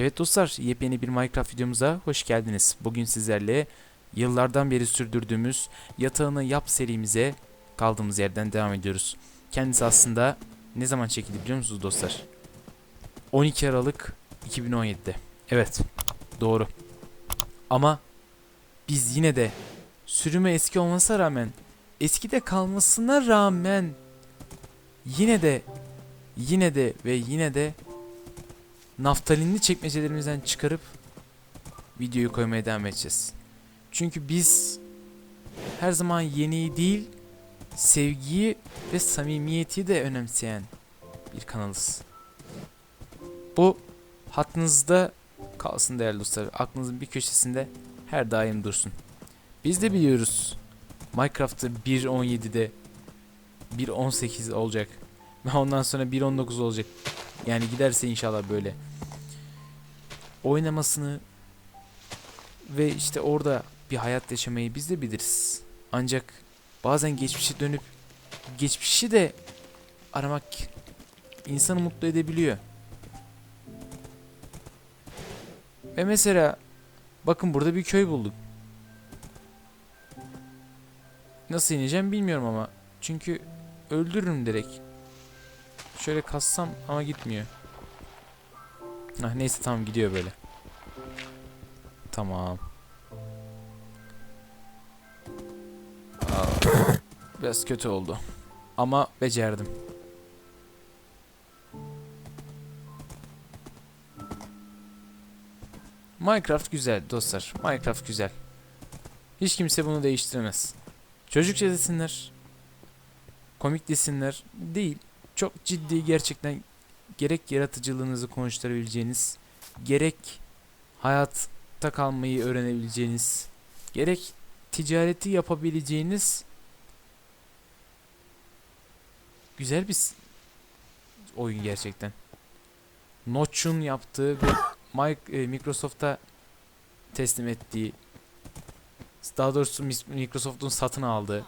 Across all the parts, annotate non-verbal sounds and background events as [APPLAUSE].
Evet dostlar, yepyeni bir Minecraft videomuza hoş geldiniz. Bugün sizlerle yıllardan beri sürdürdüğümüz Yatağını Yap serimize kaldığımız yerden devam ediyoruz. Kendisi aslında ne zaman çekildi biliyor musunuz dostlar? 12 Aralık 2017'de. Evet, doğru. Ama biz yine de sürümü eski olmasına rağmen, eski de kalmasına rağmen yine de yine de ve yine de naftalinli çekmecelerimizden çıkarıp videoyu koymaya devam edeceğiz. Çünkü biz her zaman yeniyi değil, sevgiyi ve samimiyeti de önemseyen bir kanalız. Bu hattınızda kalsın değerli dostlar. Aklınızın bir köşesinde her daim dursun. Biz de biliyoruz Minecraft'ta 1.17'de 1.18 olacak. Ve ondan sonra 1.19 olacak. Yani giderse inşallah böyle oynamasını ve işte orada bir hayat yaşamayı biz de biliriz. Ancak bazen geçmişe dönüp geçmişi de aramak insanı mutlu edebiliyor. Ve mesela bakın burada bir köy bulduk. Nasıl ineceğim bilmiyorum ama. Çünkü öldürürüm direkt. Şöyle kassam ama gitmiyor. Ah neyse tamam gidiyor böyle. Tamam. Aa, biraz kötü oldu. Ama becerdim. Minecraft güzel dostlar. Minecraft güzel. Hiç kimse bunu değiştiremez. Çocukça desinler. Komik desinler. Değil. Çok ciddi gerçekten gerek yaratıcılığınızı konuşturabileceğiniz, gerek hayatta kalmayı öğrenebileceğiniz, gerek ticareti yapabileceğiniz güzel bir oyun gerçekten. Notch'un yaptığı ve Mike, e, Microsoft'a teslim ettiği daha doğrusu Microsoft'un satın aldığı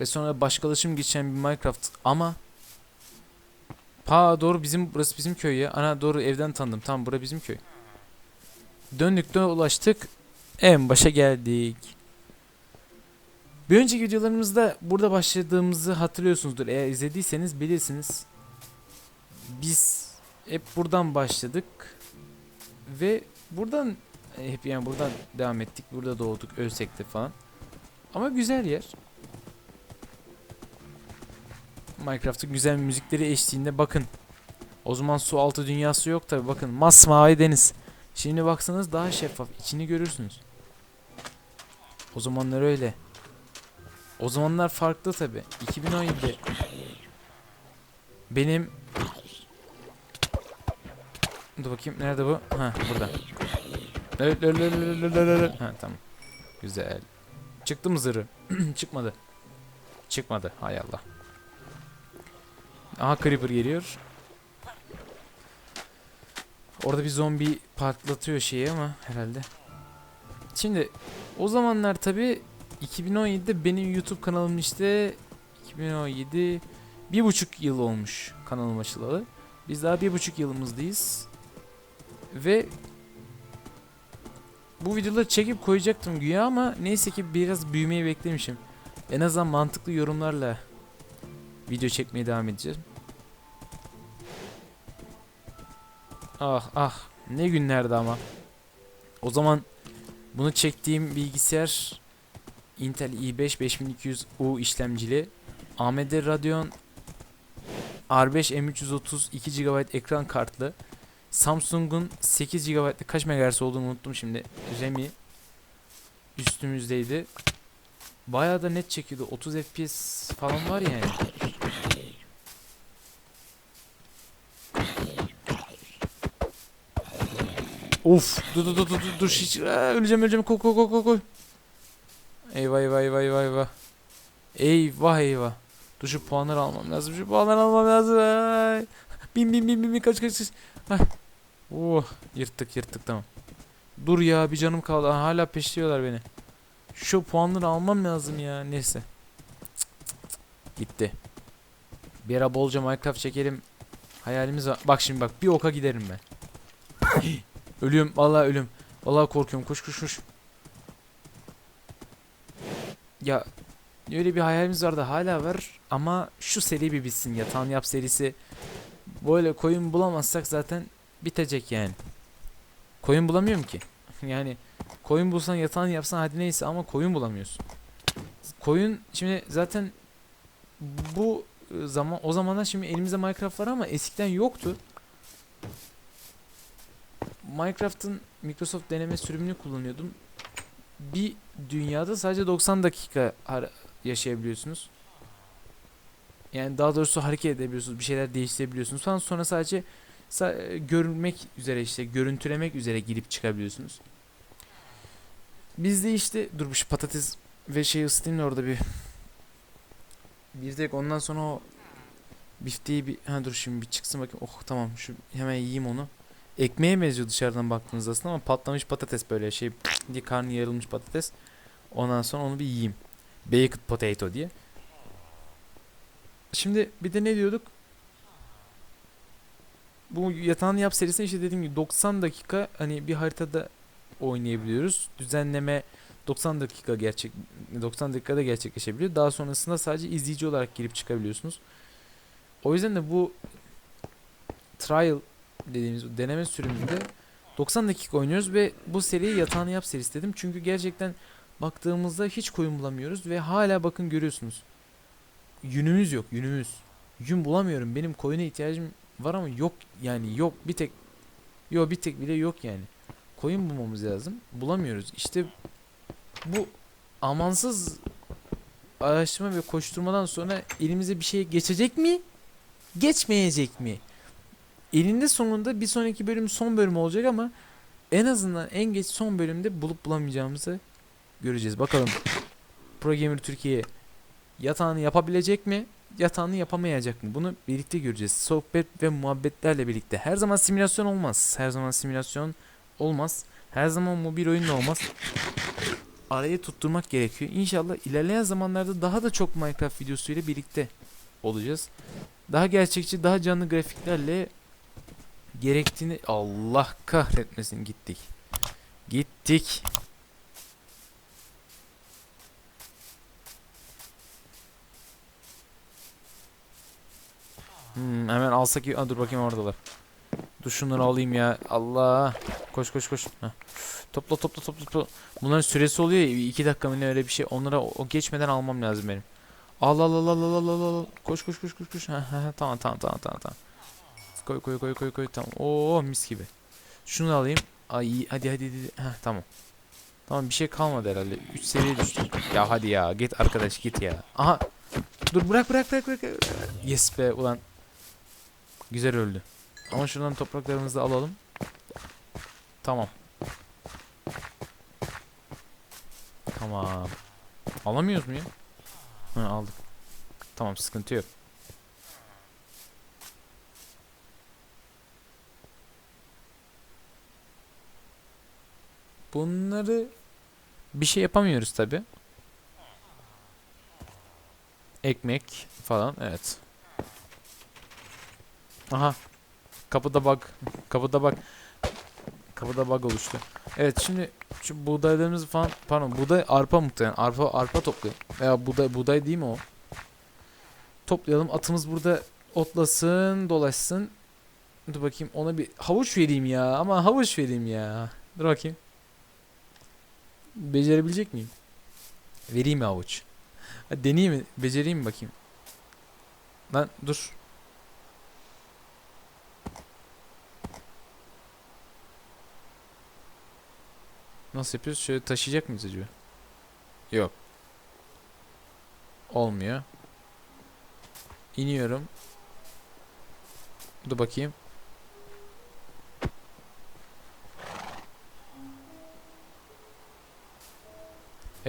ve sonra başkalaşım geçen bir Minecraft ama Ha doğru bizim burası bizim köy ya. Ana doğru evden tanıdım. Tamam bura bizim köy. Döndük de ulaştık. En başa geldik. Bir önceki videolarımızda burada başladığımızı hatırlıyorsunuzdur. Eğer izlediyseniz bilirsiniz. Biz hep buradan başladık. Ve buradan hep yani buradan devam ettik. Burada doğduk, ölsek de falan. Ama güzel yer. Minecraft'ın güzel müzikleri eşliğinde bakın. O zaman su altı dünyası yok tabi bakın masmavi deniz. Şimdi baksanız daha şeffaf içini görürsünüz. O zamanlar öyle. O zamanlar farklı tabi. 2017'de benim Dur bakayım nerede bu? Ha burada. Ha tamam. Güzel. Çıktı mı zırhı? [CLEARS THROAT] Çıkmadı. Çıkmadı. Hay Allah. Aha Creeper geliyor. Orada bir zombi patlatıyor şeyi ama herhalde. Şimdi o zamanlar tabi 2017'de benim YouTube kanalım işte 2017 bir buçuk yıl olmuş kanalım açılalı. Biz daha bir buçuk yılımızdayız. Ve bu videoları çekip koyacaktım güya ama neyse ki biraz büyümeyi beklemişim. En azından mantıklı yorumlarla video çekmeye devam edeceğim. Ah ah ne günlerdi ama. O zaman bunu çektiğim bilgisayar Intel i5 5200U işlemcili AMD Radeon R5 M330 2 GB ekran kartlı Samsung'un 8 GB'lık kaç MHz olduğunu unuttum şimdi. RAM'i üstümüzdeydi. Bayağı da net çekiyordu. 30 FPS falan var yani. Of dur dur dur dur dur hiç Aa, öleceğim öleceğim koy koy koy koy. Eyvah eyvah eyvah eyvah eyvah. Eyvah eyvah. Dur şu puanları almam lazım. Şu puanları almam lazım. Ay. Bin bin bin bin bin kaç kaç kaç. Ay. Oh yırttık yırttık tamam. Dur ya bir canım kaldı. Aa, Hala peşliyorlar beni. Şu puanları almam lazım ya. Neyse. Gitti. Bir ara bolca Minecraft çekelim. Hayalimiz var. Bak şimdi bak bir oka giderim ben. Ölüyorum vallahi ölüyorum. Vallahi korkuyorum. Koş koş koş. Ya öyle bir hayalimiz vardı hala var ama şu seri bir bitsin. Yatağın yap serisi böyle koyun bulamazsak zaten bitecek yani. Koyun bulamıyorum ki. [LAUGHS] Yani koyun bulsan yatağını yapsan hadi neyse ama koyun bulamıyorsun. Koyun şimdi zaten bu e, zaman o zamanlar şimdi elimizde Minecraft var ama eskiden yoktu. Minecraft'ın Microsoft deneme sürümünü kullanıyordum. Bir dünyada sadece 90 dakika yaşayabiliyorsunuz. Yani daha doğrusu hareket edebiliyorsunuz, bir şeyler değiştirebiliyorsunuz falan. Sonra sadece sa- görünmek üzere işte görüntülemek üzere girip çıkabiliyorsunuz. Bizde işte dur şu patates ve şey ısıtayım da orada bir bir tek ondan sonra o bifteyi bir ha dur şimdi bir çıksın bakayım. Oh tamam şu hemen yiyeyim onu. Ekmeğe benziyor dışarıdan baktığınızda aslında ama patlamış patates böyle şey diye karnı yarılmış patates. Ondan sonra onu bir yiyeyim. Baked potato diye. Şimdi bir de ne diyorduk? Bu yatağını yap serisinde işte dediğim gibi 90 dakika hani bir haritada oynayabiliyoruz. Düzenleme 90 dakika gerçek 90 dakikada gerçekleşebiliyor. Daha sonrasında sadece izleyici olarak girip çıkabiliyorsunuz. O yüzden de bu trial dediğimiz deneme sürümünde 90 dakika oynuyoruz ve bu seriyi yatağını yap serisi dedim. Çünkü gerçekten baktığımızda hiç koyun bulamıyoruz ve hala bakın görüyorsunuz. Yünümüz yok, yünümüz. Yün bulamıyorum. Benim koyuna ihtiyacım var ama yok yani yok bir tek yok bir tek bile yok yani. Koyun bulmamız lazım. Bulamıyoruz. İşte bu amansız araştırma ve koşturmadan sonra elimize bir şey geçecek mi? Geçmeyecek mi? Elinde sonunda bir sonraki bölüm son bölüm olacak ama en azından en geç son bölümde bulup bulamayacağımızı göreceğiz. Bakalım Pro Gamer Türkiye yatağını yapabilecek mi? Yatağını yapamayacak mı? Bunu birlikte göreceğiz. Sohbet ve muhabbetlerle birlikte. Her zaman simülasyon olmaz. Her zaman simülasyon olmaz. Her zaman mobil oyun da olmaz. Arayı tutturmak gerekiyor. İnşallah ilerleyen zamanlarda daha da çok Minecraft videosuyla birlikte olacağız. Daha gerçekçi, daha canlı grafiklerle gerektiğini Allah kahretmesin gittik. Gittik. Hmm, hemen alsak. Aa, dur bakayım oradalar. Dur şunları alayım ya. Allah. Koş koş koş. Topla topla topla topla. Bunların süresi oluyor ya 2 dakika mı ne öyle bir şey. Onlara o, geçmeden almam lazım benim. Al al al al al al al. Koş koş koş koş koş. Ha, ha, ha, tamam tamam tamam tamam tamam. Koy koy koy koy koy tamam. Oo mis gibi. Şunu alayım. Ay hadi hadi hadi. Ha tamam. Tamam bir şey kalmadı herhalde. 3 seviye düştüm. Ya hadi ya git arkadaş git ya. Aha. Dur bırak bırak bırak bırak. Yes be ulan. Güzel öldü. Ama şuradan topraklarımızı da alalım. Tamam. Tamam. Alamıyoruz mu ya? Hı aldık. Tamam sıkıntı yok. Bunları bir şey yapamıyoruz tabi. Ekmek falan evet. Aha. Kapıda bug. Kapıda bug. Kapıda bug oluştu. Evet şimdi şu buğdaylarımızı falan pardon buğday arpa muhtemelen arpa arpa toplayalım. Veya buğday buğday değil mi o? Toplayalım atımız burada otlasın dolaşsın. Dur bakayım ona bir havuç vereyim ya ama havuç vereyim ya. Dur bakayım. Becerebilecek miyim? Vereyim mi havuç? Hadi deneyeyim mi? Becereyim mi bakayım? Lan dur. Nasıl yapıyoruz? Şöyle taşıyacak mıyız acaba? Yok. Olmuyor. İniyorum. Dur bakayım.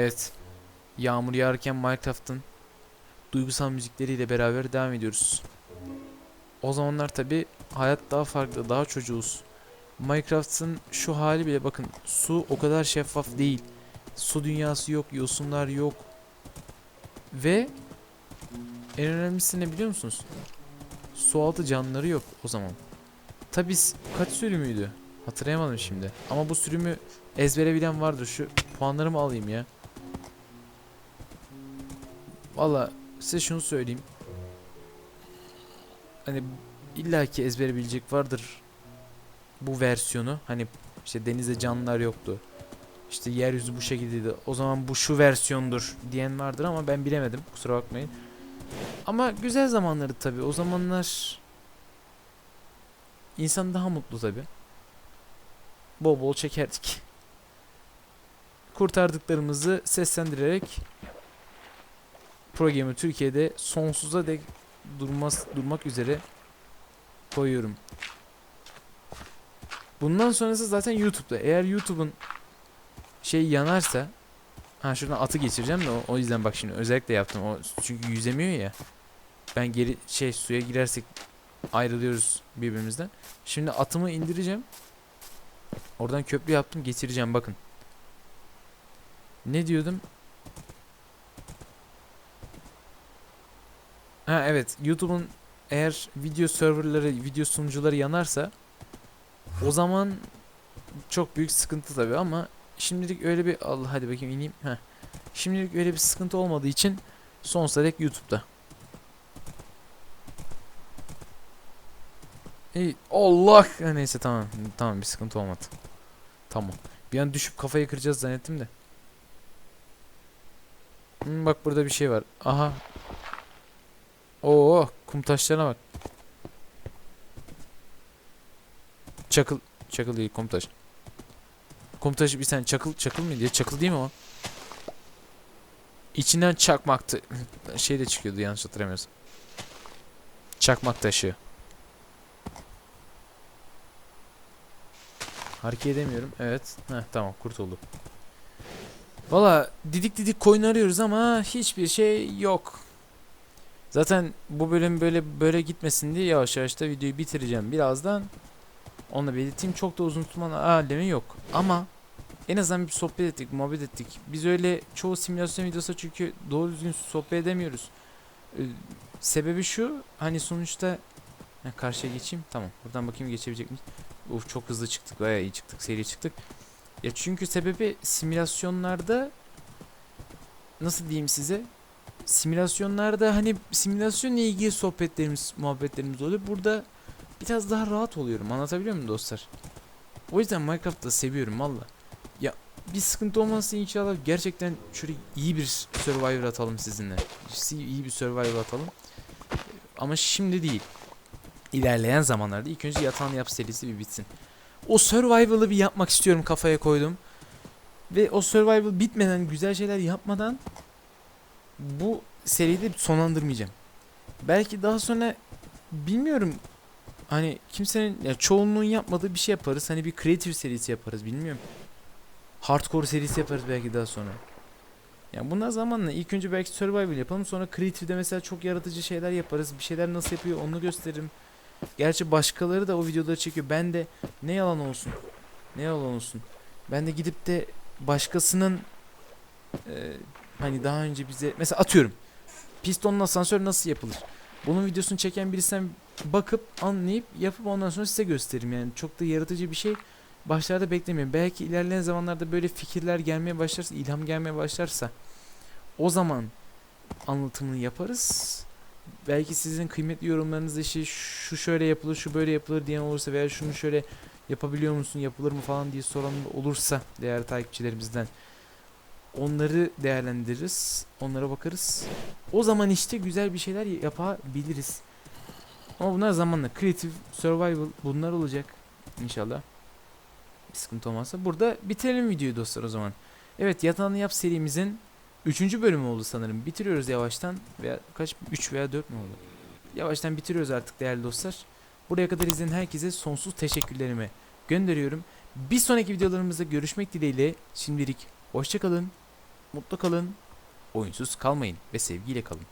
Evet. Yağmur yağarken Minecraft'ın duygusal müzikleriyle beraber devam ediyoruz. O zamanlar tabi hayat daha farklı, daha çocuğuz. Minecraft'ın şu hali bile bakın su o kadar şeffaf değil. Su dünyası yok, yosunlar yok. Ve en önemlisi ne biliyor musunuz? Su altı canlıları yok o zaman. Tabi kaç sürümüydü? Hatırlayamadım şimdi. Ama bu sürümü ezbere bilen vardır. Şu puanlarımı alayım ya. Valla size şunu söyleyeyim. Hani illaki ezbere bilecek vardır bu versiyonu. Hani işte denizde canlılar yoktu. İşte yeryüzü bu şekildeydi. O zaman bu şu versiyondur diyen vardır ama ben bilemedim. Kusura bakmayın. Ama güzel zamanları tabii. O zamanlar insan daha mutlu tabii. Bol bol çekerdik. Kurtardıklarımızı seslendirerek programı Türkiye'de sonsuza dek durmaz durmak üzere koyuyorum. Bundan sonrası zaten YouTube'da. Eğer YouTube'un şey yanarsa ha şuradan atı geçireceğim de o, o yüzden bak şimdi özellikle yaptım. O çünkü yüzemiyor ya. Ben geri şey suya girersek ayrılıyoruz birbirimizden. Şimdi atımı indireceğim. Oradan köprü yaptım geçireceğim bakın. Ne diyordum? Ha evet YouTube'un eğer video serverları, video sunucuları yanarsa o zaman çok büyük sıkıntı tabii ama şimdilik öyle bir Allah hadi bakayım ineyim. Heh. Şimdilik öyle bir sıkıntı olmadığı için sonsuza dek YouTube'da. İyi. Allah. Neyse tamam. Tamam bir sıkıntı olmadı. Tamam. Bir an düşüp kafayı kıracağız zannettim de. Hmm, bak burada bir şey var. Aha. Oo kum taşlarına bak. Çakıl. Çakıl değil kum taş. Kum taşı bir sen çakıl çakıl mıydı ya? Çakıl değil mi o? İçinden çakmaktı. [LAUGHS] Şey de çıkıyordu yanlış hatırlamıyorsam. Çakmak taşı. Hareket edemiyorum. Evet. Heh, tamam kurtuldu. Valla didik didik koyun arıyoruz ama hiçbir şey yok. Zaten bu bölüm böyle böyle gitmesin diye yavaş yavaş da videoyu bitireceğim birazdan. Onu da belirteyim. Çok da uzun tutmanın alemi yok. Ama en azından bir sohbet ettik, muhabbet ettik. Biz öyle çoğu simülasyon videosu çünkü doğru düzgün sohbet edemiyoruz. Ee, sebebi şu, hani sonuçta ha, karşıya geçeyim. Tamam. Buradan bakayım geçebilecek miyiz? Uf çok hızlı çıktık. Bayağı iyi çıktık. Seri çıktık. Ya çünkü sebebi simülasyonlarda nasıl diyeyim size? Simülasyonlarda hani simülasyonla ilgili sohbetlerimiz, muhabbetlerimiz oluyor. Burada biraz daha rahat oluyorum. Anlatabiliyor muyum dostlar? O yüzden Minecraft'ı seviyorum valla. Ya bir sıkıntı olmazsa inşallah gerçekten şöyle iyi bir Survivor atalım sizinle. İyi bir Survivor atalım. Ama şimdi değil. İlerleyen zamanlarda ilk önce yatağını yap serisi bir bitsin. O Survival'ı bir yapmak istiyorum kafaya koydum. Ve o Survival bitmeden güzel şeyler yapmadan bu seriyi de sonlandırmayacağım. Belki daha sonra bilmiyorum hani kimsenin ya çoğunluğun yapmadığı bir şey yaparız. Hani bir creative serisi yaparız bilmiyorum. Hardcore serisi yaparız belki daha sonra. Yani bunlar zamanla ilk önce belki survival yapalım sonra creative'de mesela çok yaratıcı şeyler yaparız. Bir şeyler nasıl yapıyor onu gösteririm. Gerçi başkaları da o videoları çekiyor. Ben de ne yalan olsun. Ne yalan olsun. Ben de gidip de başkasının e, hani daha önce bize mesela atıyorum. Pistonlu asansör nasıl yapılır? Bunun videosunu çeken birisinden bakıp anlayıp yapıp ondan sonra size gösteririm. Yani çok da yaratıcı bir şey başlarda beklemiyorum. Belki ilerleyen zamanlarda böyle fikirler gelmeye başlarsa, ilham gelmeye başlarsa o zaman anlatımını yaparız. Belki sizin kıymetli yorumlarınız işte şu şöyle yapılır, şu böyle yapılır diyen olursa veya şunu şöyle yapabiliyor musun, yapılır mı falan diye soran olursa değerli takipçilerimizden onları değerlendiririz. Onlara bakarız. O zaman işte güzel bir şeyler yapabiliriz. Ama bunlar zamanla creative survival bunlar olacak inşallah. Bir sıkıntı olmazsa. Burada bitirelim videoyu dostlar o zaman. Evet yatağını yap serimizin 3. bölümü oldu sanırım. Bitiriyoruz yavaştan. Veya kaç 3 veya 4 mü oldu? Yavaştan bitiriyoruz artık değerli dostlar. Buraya kadar izleyen herkese sonsuz teşekkürlerimi gönderiyorum. Bir sonraki videolarımızda görüşmek dileğiyle şimdilik hoşçakalın, mutlu kalın, oyunsuz kalmayın ve sevgiyle kalın.